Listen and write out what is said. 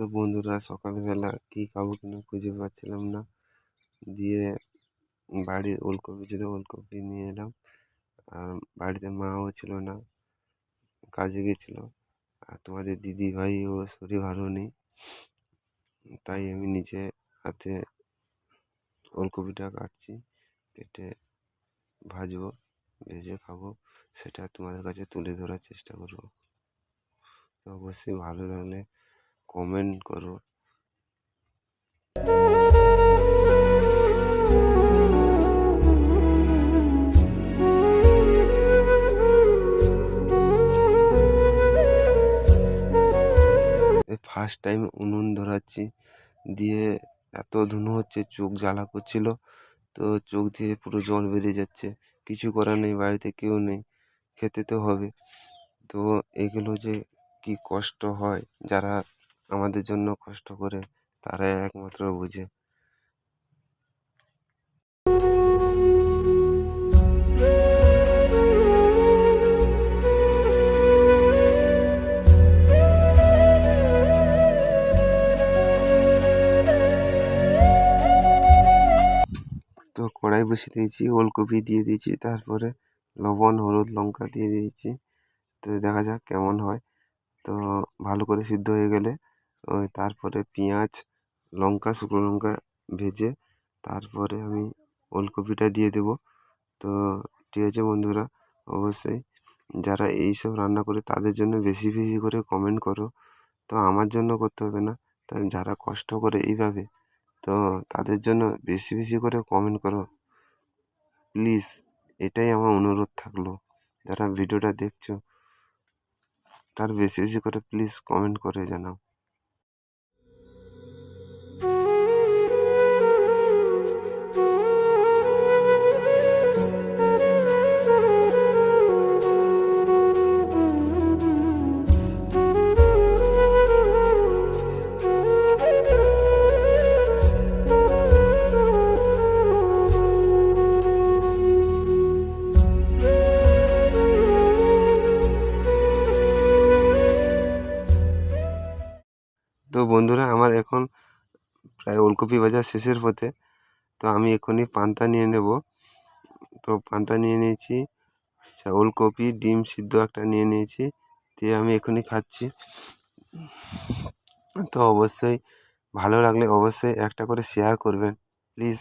তো বন্ধুরা সকালবেলা কী খাব কিনা খুঁজে পাচ্ছিলাম না। দিয়ে বাড়ির ওলকপি ছিল, ওলকপি নিয়ে এলাম। আর বাড়িতে মাও ছিল না, কাজে গেছিল। আর তোমাদের দিদি ভাই ও শরীর ভালো নেই, তাই আমি নিজে হাতে ওলকপিটা কাটছি, কেটে ভাজবো, ভেজে খাব, সেটা তোমাদের কাছে তুলে ধরার চেষ্টা করব। তো অবশ্যই ভালো লাগলে কমেন্ট করো। ফার্স্ট টাইম উনুন ধরাচ্ছি, দিয়ে এত ধুনো হচ্ছে, চোখ জ্বালা করছিল। তো চোখ দিয়ে পুরো জল বেরিয়ে যাচ্ছে। কিছু করার নেই, বাড়িতে কেউ নেই, খেতে তো হবে। তো এগুলো যে কী কষ্ট হয়, যারা আমাদের জন্য কষ্ট করে তারাই একমাত্র বুঝে। তো কড়াই বসিয়ে দিয়েছি, ওলকপি দিয়ে দিয়েছি, তারপরে লবণ, হলুদ, লঙ্কা দিয়ে দিয়েছি। তো দেখা যাক কেমন হয়। তো ভালো করে সিদ্ধ হয়ে গেলে ওই তারপরে পেঁয়াজ, লঙ্কা, শুকনো লঙ্কা ভেজে তারপরে আমি ওলকপিটা দিয়ে দেবো। তো ঠিক আছে বন্ধুরা, অবশ্যই যারা এইসব রান্না করে তাদের জন্য বেশি বেশি করে কমেন্ট করো। তো আমার জন্য করতে হবে না, তা যারা কষ্ট করে এইভাবে, তো তাদের জন্য বেশি বেশি করে কমেন্ট করো। প্লিজ এটাই আমার অনুরোধ থাকল। যারা ভিডিওটা দেখছ, তার বেশি বেশি করে প্লিজ কমেন্ট করে জানাও। তো বন্ধুরা, আমার এখন প্রায় ওলকপি বাজার শেষের পথে। তো আমি এখনই পান্তা নিয়ে নেব। তো পান্তা নিয়ে নিয়েছি। আচ্ছা ওলকপি, ডিম সিদ্ধ একটা নিয়ে নিয়েছি। দিয়ে আমি এখনই খাচ্ছি। তো অবশ্যই ভালো লাগলে অবশ্যই একটা করে শেয়ার করবেন প্লিজ